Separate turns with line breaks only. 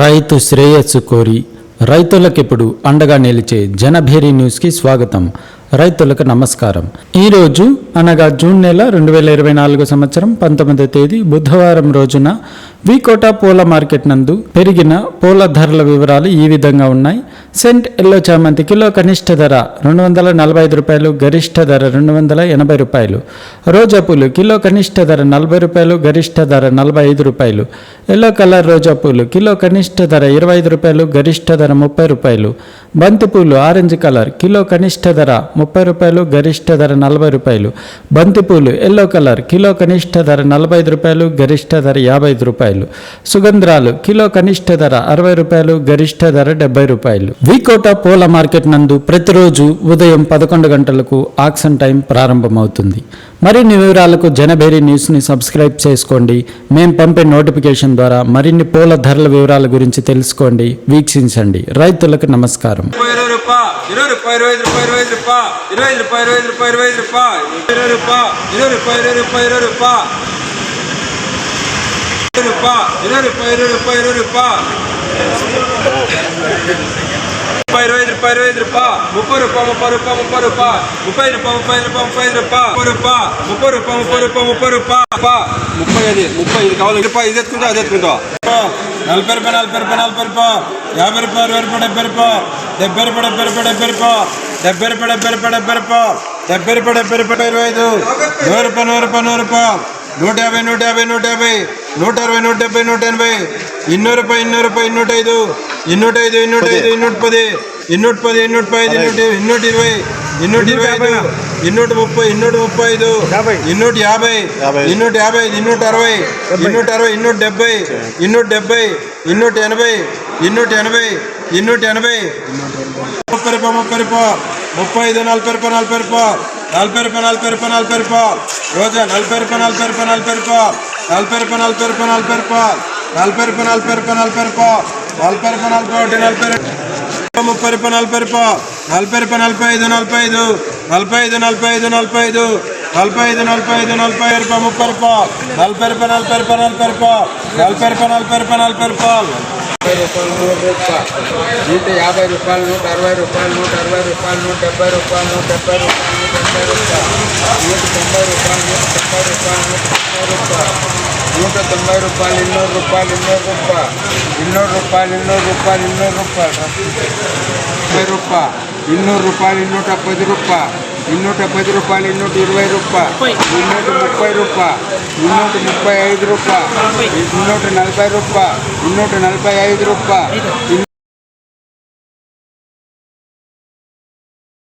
రైతు శ్రేయస్సు కోరి రైతులకిప్పుడు అండగా నిలిచే జనభేరి న్యూస్కి స్వాగతం. రైతులకు నమస్కారం. ఈరోజు అనగా జూన్ నెల రెండు వేల ఇరవై నాలుగు సంవత్సరం పంతొమ్మిదో తేదీ బుధవారం రోజున వికోట పూల మార్కెట్ నందు పెరిగిన పూల ధరల వివరాలు ఈ విధంగా ఉన్నాయి. సెంట్ ఎల్లో చామంతి కిలో కనిష్ట ధర రెండు వందల నలభై ఐదు రూపాయలు గరిష్ట ధర రెండు వందల ఎనభై రూపాయలు. రోజా పూలు కిలో కనిష్ట ధర నలభై రూపాయలు గరిష్ట ధర నలభై ఐదు రూపాయలు. ఎల్లో కలర్ రోజా పూలు కిలో కనిష్ట ధర ఇరవై ఐదు రూపాయలు గరిష్ట ధర ముప్పై రూపాయలు. బంతిపూలు ఆరెంజ్ కలర్ కిలో కనిష్ట ధర ముప్పై రూపాయలు గరిష్ట ధర నలభై రూపాయలు. బంతిపూలు ఎల్లో కలర్ కిలో కనిష్ట ధర నలభై ఐదు రూపాయలు గరిష్ట ధర యాభై ఐదు రూపాయలు. సుగంధ్రాలు కిలో కనిష్ట ధర అరవై రూపాయలు గరిష్ట ధర డెబ్బై రూపాయలు. వికోట పూల మార్కెట్ నందు ప్రతిరోజు ఉదయం పదకొండు గంటలకు ఆక్సన్ టైం ప్రారంభమవుతుంది. మరిన్ని వివరాలకు జనభేరి న్యూస్ని సబ్స్క్రైబ్ చేసుకోండి మేము పంపే నోటిఫికేషన్ ద్వారా మరిన్ని పూల ధరల వివరాల గురించి తెలుసుకోండి వీక్షించండి రైతులకు నమస్కారం
ఇరవై ఇరవై రూపాయ ఇరవై రూపాయ ఇరవై ఐదు రూపాయ ఇరవై ఐదు రూపాయ ఇరవై ఐదు రూపాయ ఇరవై ఐదు రూపాయ ఇరవై రూపాయ ఇరవై రూపాయ ఇరవై ఇరవై ఇరవై ఇరవై ఇరవై ఇరవై రూపాయ ఇరవై ఐదు రూపాయ ముప్పై రూపాయ ముప్పై రూపాయ ముప్పై రూపాయ ముప్పై రూపాయ ముప్పై రూపాయ ముప్పై ఐదు రూపాయ ముప్పై రూపాయ ముప్పై రూపాయ ముప్పై రూపాయ ముప్పై రూపాయ ముప్పై అది ముప్పై ఇది కావాలి. రూపాయి ఇది ఎత్తుకుంటా అది ఎత్తుకుంటా నలభై రూపాయ నలభై రూపాయ నలభై రూపాయ యాభై రూపాయ అరవై రూపాయ డెబ్బై రూపాయ డెబ్బై రూపాయ డెబ్బై రూపాయ డెబ్బై రూపాయ డెబ్బై రూపాయ డెబ్బై రూపాయ డెబ్బై రూపాయ డెబ్బై రూపాయ డెబ్బై రూపాయ ఇరవై ఐదు. నూరు రూపాయ నూరు రూపాయ నూరు రూపాయ నూట యాభై నూట యాభై నూట యాభై. నూట అరవై నూట డెబ్బై నూట ఎనభై. ఇన్నూరు రూపాయి ఇన్నూరు రూపాయి ఇన్నూట ఐదు. ఇన్నూట ఐదు ఇన్నూట ఐదు ఇన్నూట పది ఇన్నూట పది ఇన్నూట పది ఇన్నూట ఇన్నూట ఇరవై ఇన్నూట ఇరవై ఐదు ఇన్నూట ముప్పై ఇన్నూట ముప్పై ఐదు ఇన్నూట యాభై ఇన్నూట యాభై ఇన్నూట అరవై ఇన్నూట అరవై ఇన్నూట డెబ్బై ఇన్నూట డెబ్బై ఇన్నూట ఎనభై ఇన్నూట ఎనభై ఇన్నూట ఎనభై ముప్పై రూపాయ ముప్పై రూపాయ ముప్పై ఐదు నలభై రూపాయ నలభై రూపాయ నలభై రూపాయ నలభై రూపాయ నలభై రూపాయ రోజా నలభై రూపాయ నలభై రూపాయ నలభై రూపాయ నలభై రూపాయ నలభై రూపాయ నలభై రూపాయ నలభై రూపాయ నలభై రూపాయ నలభై రూపాయ నలభై రూపాయ నలభై ఒకటి నలభై ముప్పై రూపాయ నలభై రూపాయ నలభై రూపాయ నలభై ఐదు నలభై ఐదు నలభై ఐదు నలభై ఐదు నలభై ఐదు నలభై ఐదు నలభై ఐదు నలభై రూపాయ ముప్పై రూపాయ నలభై రూపాయ నలభై రూపాయ నలభై రూపాయ నలభై రూపాయ నలభై రూపాయ నలభై రూపాయలు
రూపాయలు యాభై రూపాయలు నూట అరవై రూపాయలు నూట అరవై రూపాయలు నూట డెబ్బై రూపాయలు నూట డెబ్బై రూపాయలు నూట డెబ్బై రూపాయలు నూట తొంభై రూపాయలు నూట తొంభై రూపాయలు నూట తొంభై రూపాయలు నూట తొంభై రూపాయలు ఇన్నూరు రూపాయలు ఇన్నూరు రూపాయలు ఇన్నూరు రూపాయలు ఇన్నూరు రూపాయలు ఇన్నూరు రూపాయలు. ముప్పై రూపాయలు ఇన్నూరు రూపాయలు ఇన్నూట పది రూపాయలు ఇన్నూట పది రూపాయలు ఇన్నూట ఇరవై రూపాయలు ఇన్నూట ముప్పై రూపాయలు ఇన్నూట ముప్పై ఐదు రూపాయలు ఇన్నూట నలభై రూపాయలు ఇన్నూట నలభై ఐదు రూపాయలు